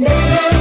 잘났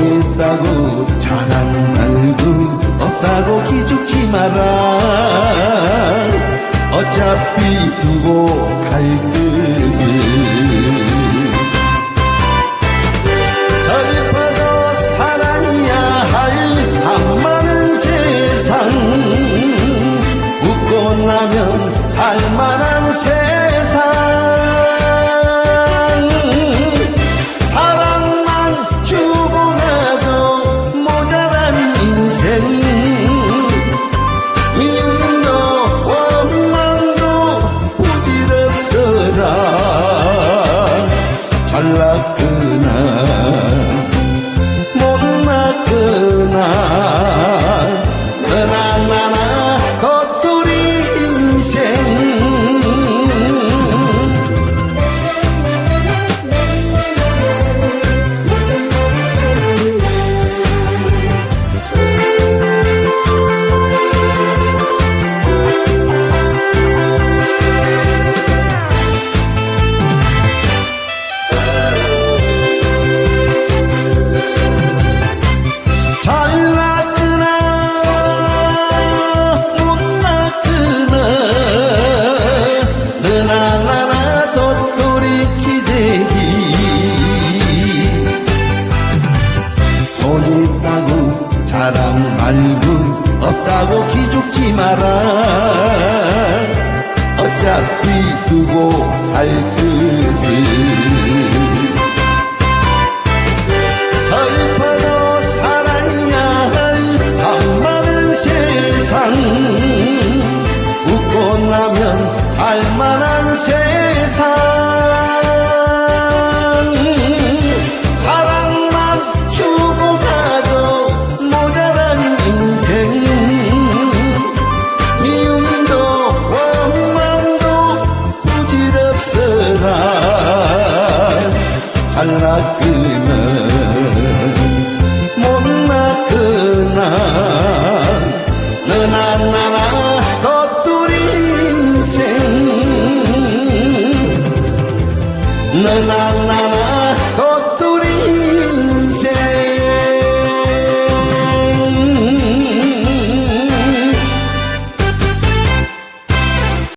있다고 자랑 말고 없다고 기죽지 마라 어차피 두고 갈 것을 슬퍼도 사랑이야 할 한 많은 세상 웃고 나면 살만한 세상 잘 자랑 말고 없다고 기죽지 마라. 어차피 두고 갈 것을 슬퍼도 사랑이야 할 한 많은 세상. 웃고 나면 살만한 세상 잘났구나 못났구나 너나 나나 도토리 인생 너나 나나 도토리 인생